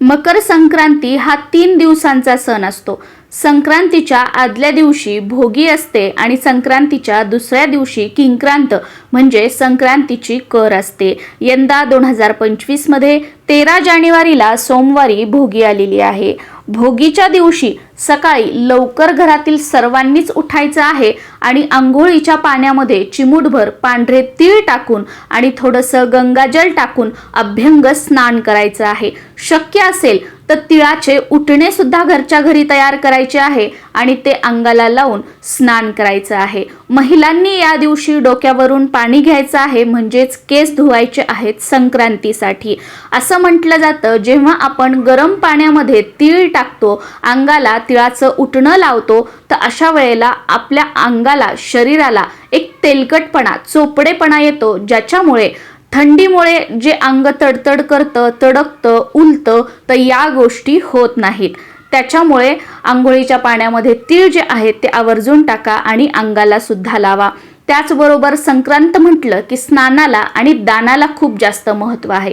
मकर संक्रांती हा तीन दिवसांचा सण असतो. संक्रांतीच्या आदल्या दिवशी भोगी असते आणि संक्रांतीच्या दुसऱ्या दिवशी किंक्रांत म्हणजे संक्रांतीची कर असते. यंदा दोन हजार पंचवीसमध्ये तेरा जानेवारीला सोमवारी भोगी आलेली आहे. भोगीच्या दिवशी सकाळी लवकर घरातील सर्वांनीच उठायचं आहे आणि आंघोळीच्या पाण्यामध्ये चिमूटभर पांढरे तीळ टाकून आणि थोडंसं गंगाजल टाकून अभ्यंग स्नान करायचं आहे. शक्य असेल तर तिळाचे उठणे सुद्धा घरच्या घरी तयार करायचे आहे आणि ते अंगाला लावून स्नान करायचं आहे. महिलांनी या दिवशी डोक्यावरून पाणी घ्यायचं आहे म्हणजेच केस धुवायचे आहेत संक्रांतीसाठी. असं म्हटलं जातं जेव्हा आपण गरम पाण्यामध्ये तीळ टाकतो अंगाला तिळाचं उठणं लावतो तर अशा वेळेला आपल्या अंगाला शरीराला एक तेलकटपणा चोपडेपणा येतो ज्याच्यामुळे थंडीमुळे जे अंग तडतड करतं तडकतं उलतं तर या गोष्टी होत नाहीत. त्याच्यामुळे आंघोळीच्या पाण्यामध्ये तीळ जे आहेत ते आवर्जून टाका आणि अंगाला सुद्धा लावा. त्याचबरोबर संक्रांत म्हटलं की स्नानाला आणि दानाला खूप जास्त महत्त्व आहे.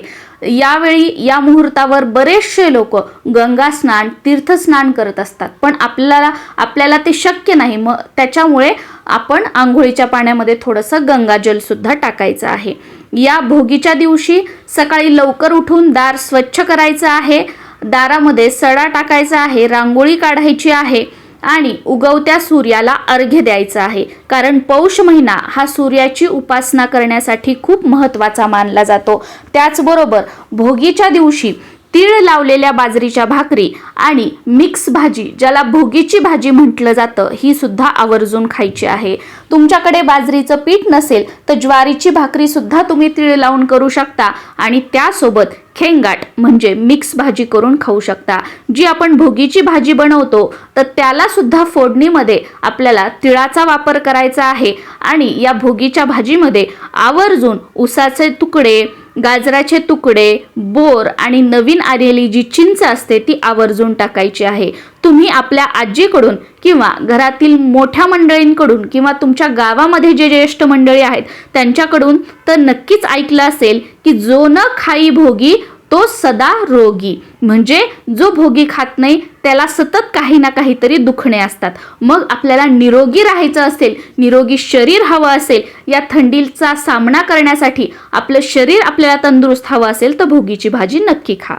यावेळी या मुहूर्तावर बरेचसे लोक गंगा स्नान तीर्थस्नान करत असतात. पण आपल्याला आपल्याला ते शक्य नाही. मग त्याच्यामुळे आपण आंघोळीच्या पाण्यामध्ये थोडंसं गंगाजलसुद्धा टाकायचं आहे. या भोगीच्या दिवशी सकाळी लवकर उठून दार स्वच्छ करायचं आहे. दारामध्ये सडा टाकायचा आहे. रांगोळी काढायची आहे. आणि उगवत्या सूर्याला अर्घ्य द्यायचा आहे. कारण पौष महिना हा सूर्याची उपासना करण्यासाठी खूप महत्त्वाचा मानला जातो. त्याचबरोबर भोगीच्या दिवशी तीळ लावलेल्या बाजरीच्या भाकरी आणि मिक्स भाजी ज्याला भोगीची भाजी म्हटलं जातं ही सुद्धा आवर्जून खायची आहे. तुमच्याकडे बाजरीचं पीठ नसेल तर ज्वारीची भाकरी सुद्धा तुम्ही तीळ लावून करू शकता आणि त्यासोबत खेंगाट म्हणजे मिक्स भाजी करून खाऊ शकता. जी आपण भोगीची भाजी बनवतो तर त्याला सुद्धा फोडणीमध्ये आपल्याला तिळाचा वापर करायचा आहे आणि या भोगीच्या भाजीमध्ये आवर्जून उसाचे तुकडे गाजराचे तुकडे बोर आणि नवीन आलेली जी चिंच असते ती आवर्जून टाकायची आहे. तुम्ही आपल्या आजीकडून किंवा घरातील मोठ्या मंडळींकडून किंवा तुमच्या गावामध्ये जे ज्येष्ठ मंडळी आहेत त्यांच्याकडून तर नक्कीच ऐकलं असेल की जो न खाई भोगी तो सदा रोगी. म्हणजे जो भोगी खात नाही त्याला सतत काही ना काहीतरी दुखणे असतात. मग आपल्याला निरोगी राहायचं असेल निरोगी शरीर हवं असेल या थंडीचा सामना करण्यासाठी आपलं शरीर आपल्याला तंदुरुस्त हवं असेल तर भोगीची भाजी नक्की खा.